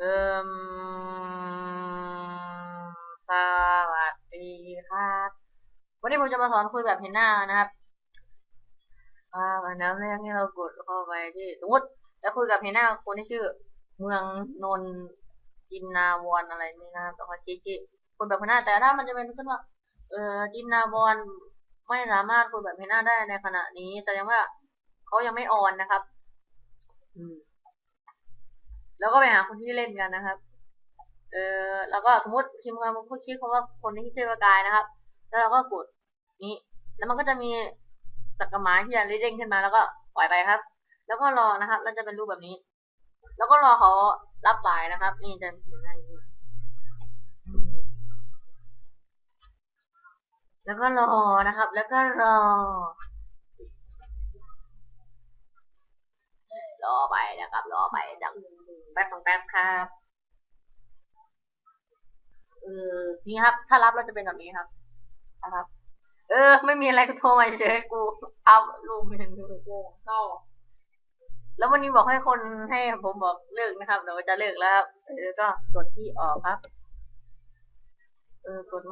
เอิมสวัสดีครับ วันนี้ผมจะมาสอนคุยแบบเห็นหน้านะครับอ่าอันดับแรกที่เรากดเข้าไปที่สมมติแล้วคุยกับเห็นหน้าคนที่ชื่อ เมืองนนจินนาวรอะไรนี่นะครับแล้วก็ชี้ที่คุยแบบเห็นหน้าแต่ถ้ามันจะเป็นขึ้นว่าเออจินนาวรไม่สามารถคุยแบบเห็นหน้าได้ในขณะนี้แสดงว่าเขายังไม่ออนนะครับ อืม แล้วก็ไปหาคนที่เล่นกันนะครับ เออแล้วก็สมมติพิมพ์คำพูดคิดคำว่าคนที่ชื่อว่ากายนะครับ แล้วเราก็กดนี้ แล้วมันก็จะมีสักกะหมาที่จะเด้งขึ้นมาแล้วก็ปล่อยไปครับ แล้วก็รอนะครับ แล้วจะเป็นรูปแบบนี้ แล้วก็รอเขารับสายนะครับ นี่จะเห็นอะไรแล้วก็รอนะครับ แล้วก็รอ รอไปนะครับ รอไปจาก ป๊บสองแป๊บครับเออนี่ครับ ถ้ารับเราจะเป็นแบบนี้ครับนะครับ เออ ไม่มีอะไรก็โทรมาเฉยกูเอาลูมเป็นกูเข้าแล้ววันนี้บอกให้คนให้ผมบอกเลิกนะครับเดี๋ยวจะเลิกแล้วครับเออก็กดที่ออกครับ เออกด